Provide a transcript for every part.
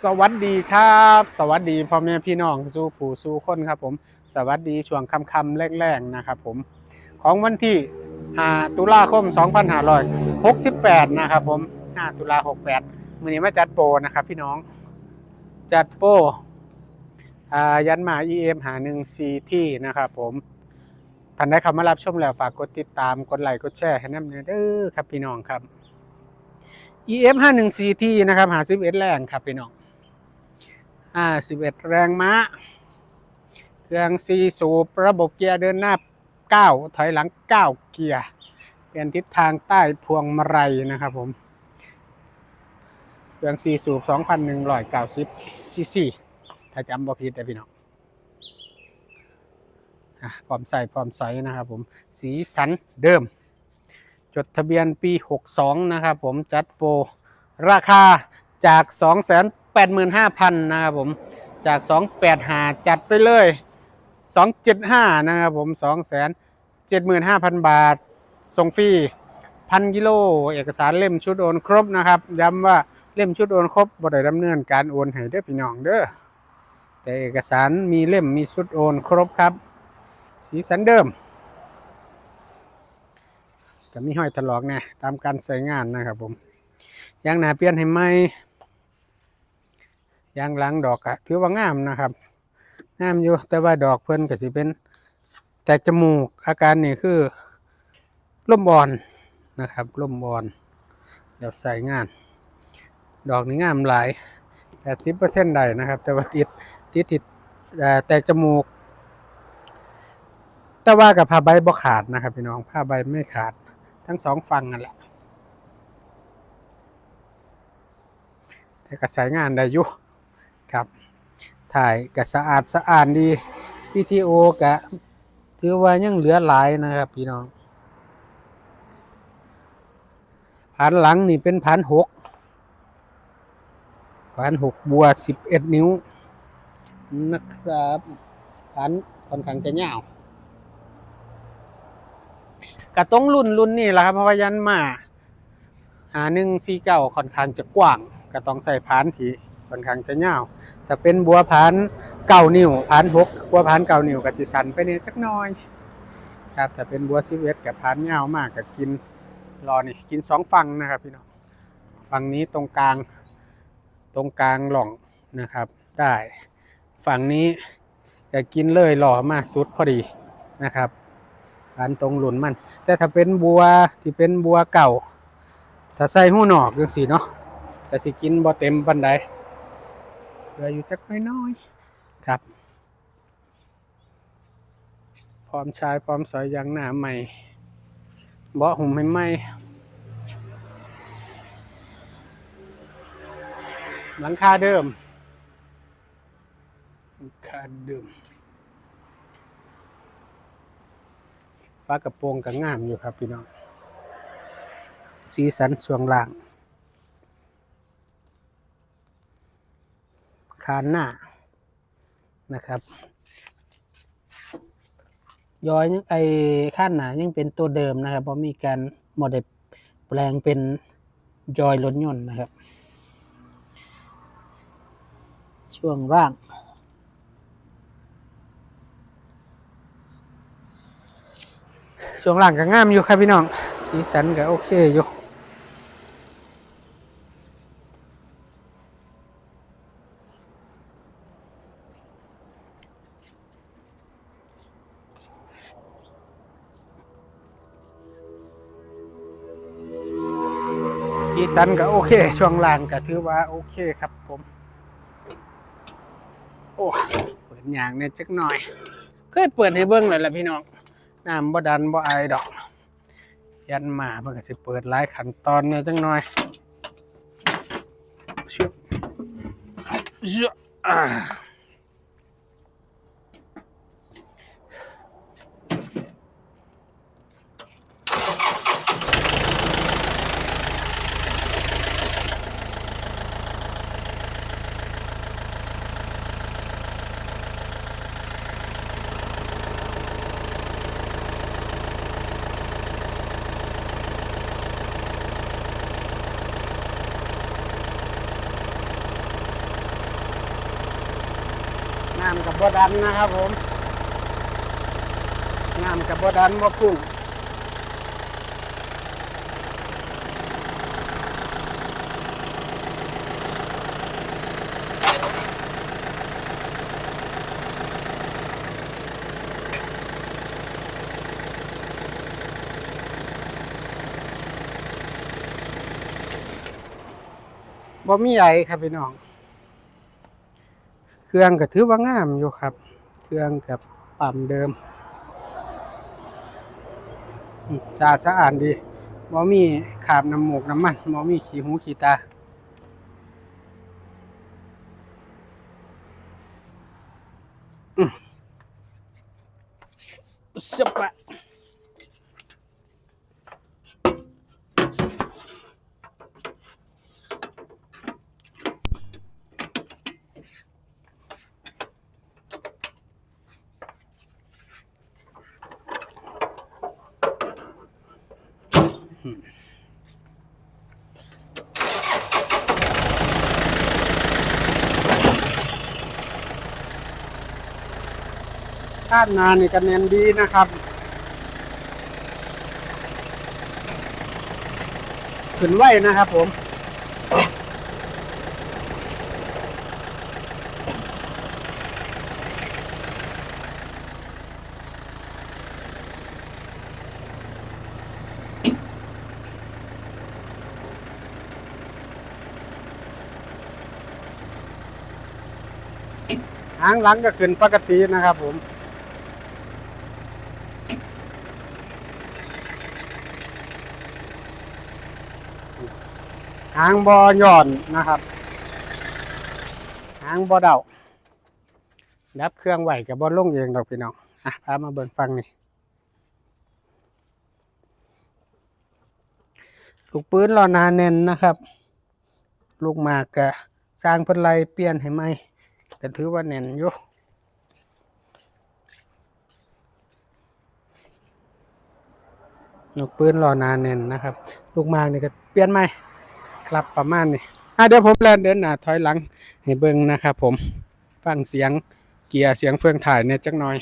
สวัสดีครับ สวัสดีพ่อแม่พี่น้องสู่ผู้สู่คนครับผม สวัสดีช่วงคำคำๆแรกๆนะครับผม ของวันที่ 5 ตุลาคม 2568 นะครับผม 5 ตุลา68มือนี้มาจัดโปรนะครับพี่น้อง จัดโปรยันมา EM หา1 CT นะครับผมท่านได้เข้ามารับชมแล้วฝากกดติดตามกดไลค์กดแชร์ให้น้ำเด้อครับพี่น้องครับ EF 5 1 CT นะครับหา11แรงครับพี่น้อง 51 แรงม้า เครื่อง4สูบระบบเกียร์เดินหน้า 9 ถอยหลัง 9 เกียร์ เปลี่ยนทิศทางใต้พวงมาลัยนะครับผม เครื่อง4สูบ2,190ซีซีถ้าจำบ่ผิดนะพี่น้องพร้อมใส่พร้อมใส่นะครับผม สีสันเดิม จดทะเบียนปี 62 นะครับผมจัดโปรราคาจาก 85,000นะครับผมจาก 285 จัดไปเลย 275 นะครับผม275,000 บาท ส่งฟรีพันกิโล เอกสารเล่มชุดโอนครบนะครับ ย้ำว่าเล่มชุดโอนครบบ่ได้ดำเนินการโอนให้เด้อพี่น้องเด้อแต่เอกสารมีเล่มมีชุดโอนครบครับ สีสันเดิมก็มีห้อยถลอกน่ตามการใส่งานนะครับผมยางหนาเปลี่ยนให้ไหม ยางหลังดอกก็ถือว่างามนะครับงามอยู่แต่ว่าดอกเพิ่นก็สิเป็น แต่จมูกอาการนี่คือล่มบอนนะครับล่มบอนเดี๋ยวใส่งาน ดอกนี่งามหลายแปดสิบเปอร์เซ็นต์ได้นะครับ แต่ว่าติดติดติดเอ่แต่จมูก แต่ว่ากับผ้าใบบ่ขาดนะครับพี่น้องผ้าใบไม่ขาดทั้งสองฝั่งนั่นแหละแต่ก็ใช้งานได้อยู่ ครับ ถ่ายก็สะอาดสะอาดดีวิดีโอกะถือว่ายังเหลือหลายนะครับพี่น้องผ่านหลังนี่เป็นผ่านหกผ่านหกบัวสิบเอ็ดนิ้วนะครับผ่านค่อนข้างจะยาวกระต้องรุ่นรุ่นนี่แหละครับเพราะว่ายันมาหาหนึ่งสี่เก้าค่อนข้างจะกว้างก็ต้องใส่ผานที่ ค่อนข้างจะยาวแต่เป็นบัวผานเก้านิ้วผานหกบัวผานเก้านิ้วก็สิสันไปเนี่ยจักน้อยครับแต่เป็นบัวสิเอ็ดกับผานยาวมากก็กินรอนี่กินสองฝั่งนะครับพี่น้องฝั่งนี้ตรงกลางตรงกลางหล่องนะครับ ได้ฝั่งนี้จะกินเลยหล่อมาสุดพอดีนะครับอันตรงหลุนมัน แต่ถ้าเป็นบัวที่เป็นบัวเก่า ถ้าใส่หูหนอกจังสีเนาะจะสิกินบ่เต็มปันใด ลืออยู่จักน้อยๆครับ พร้อมชายพร้อมสอยยางหน้าใหม่เบาะหุ่มให้ใหม่หลังคาเดิมหลังคาเดิมฟ้ากระโปรงก็งามอยู่ครับพี่น้อง สีสันช่วงล่าง คานหน้านะครับ ย้อยยังไอ้ข้านหน้ายังเป็นตัวเดิมนะครับเพราะมีการโมเดลแปลงเป็นยอยรถยนต์นะครับ ช่วงล่างช่วงหลังก็งามอยู่ครับพี่น้อง สีสันก็โอเคอยู่ สีสันก็โอเค ช่วงล่างก็ถือว่าโอเคครับผม โอ้เปิดอย่างเนี่ยจักหน่อยเคยเปิดให้เบิ้งเลยแหละพี่น้องน้ำบ่ดันบ่อดอก ยันมาเพิ่นก็สิเปิดหลายขั้นตอนเนี่ยจังหน่อยชุบชุบอ่าามกับบ่ดันนะครับผมงามกับบ่ดันบ่พุ่งบ่มีไอครับพี่น้อง เครื่องก็ถือว่างามอยู่ครับ เครื่องกับปั๊มเดิมอืมสะอาสะอาดดีบ่มีขาบน้ำหมูกน้ำมันบ่มีขี้หูขี้ตาอืมสปะาดนานี่ก็แน่นดีนะครับ ขึ้นไหวนะครับผมหางหลังก็ขึ้นปกตินะครับผม หางบอย่อนนะครับ หางบอเดาดับเครื่องไหวกับบอลงเองดอกพี่น้องอะพามาเบิ่งฟังนี่ลูกปืนรอนาแน่นนะครับ ลูกหมากกะสร้างพิ่นไลเปลี่ยนให้ไหมก็ถือว่าแน่นอยู่ลูกปืนรอนาแน่นนะครับ ลูกหมากนี่ก็เปลี่ยนไหม ครับประมาณนี้อะเดี๋ยวผมแลนเดินหน้าถอยหลังให้เบิ่งนะครับผมฟังเสียงเกียร์เสียงเฟืองถ่ายเนี่ยจักหน่อย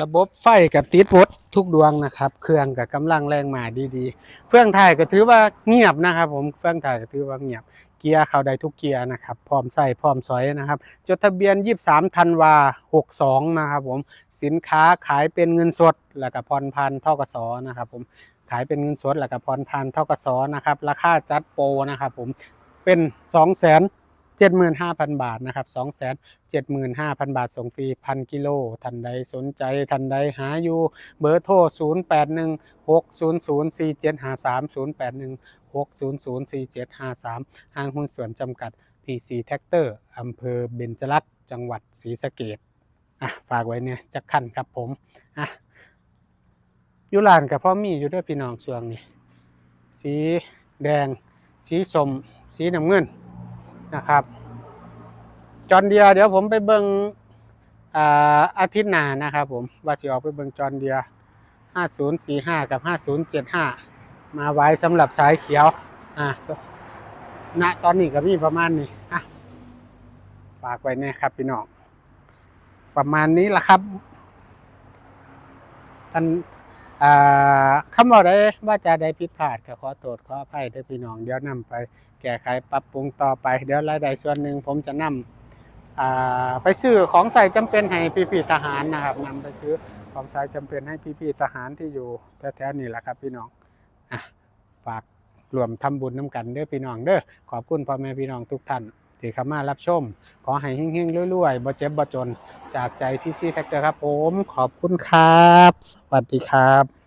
ระบบไฟกับติดหมดทุกดวงนะครับ เครื่องกับกำลังแรงมาดีๆเฟื่องถ่ายก็ถือว่าเงียบนะครับ ผมเฟื่องถ่ายก็ถือว่าเงียบ เกียร์เข้าได้ทุกเกียร์นะครับ พร้อมใส่พร้อมสอยนะครับ จดทะเบียน 23ธันวา62 นะครับผมสินค้าขายเป็นเงินสดแล้วก็ผ่อนพันเท่ากสอนะครับ ผมขายเป็นเงินสดแล้วก็ผ่อนพันเท่ากสอนะครับ ราคาจัดโปรนะครับ ผมเป็น2 7 5 0 0 0 บาทนะครับ2 7 5 0 0 0 บาท ส่งฟรีพันกิโลท่านใดสนใจท่านใดหาอยู่ เบอร์โทร 0 8 1 6 0 0 4 7 5 3 0 8 1 6 0 0 4 7 5 3 ห้างหุ้นส่วนจำกัด PC Tractor อำเภอเบญจรัตน์จังหวัดศรีสะเกษอะฝากไว้เนี่ยจักคันครับผมอะยุลานกับพ่อมีอยู่ด้วยพี่น้องช่วงนี้ สีแดง สีสม สีน้ำเงิน นะครับ จอนเดียเดี๋ยวผมไปเบิงอ่าอาทิตย์หน้านะครับผมว่าสิออกไปเบิงจอนเดีย 5045 กับ 5075 มาไว้สำหรับสายเขียวอะณตอนนี้ก็มีประมาณนี้อะฝากไว้เนี่ยครับพี่น้องประมาณนี้ละครับท่าน อ่าคำว่าได้ว่าจะได้ผิดพลาดก็ขอโทษขออภัยด้วยพี่น้องเดี๋ยวนำไป แก้ไขปรับปรุงต่อไป เดี๋ยวรายได้ส่วนหนึ่งผมจะนำอ่าไปซื้อของใส่จำเป็นให้พี่ๆทหารนะครับนำไปซื้อของใส่จำเป็นให้พี่ๆทหารที่อยู่แถวๆนี้แหละครับพี่น้องอะฝากรวมทำบุญน้ำกันเด้อพี่น้องเด้อขอบคุณพ่อแม่พี่น้องทุกท่าน ที่เข้ามารับชม ขอให้เฮงๆรวยๆบ่เจ็บบ่จน จากใจพี่ซีแท็กเตอร์ครับผม ขอบคุณครับ สวัสดีครับ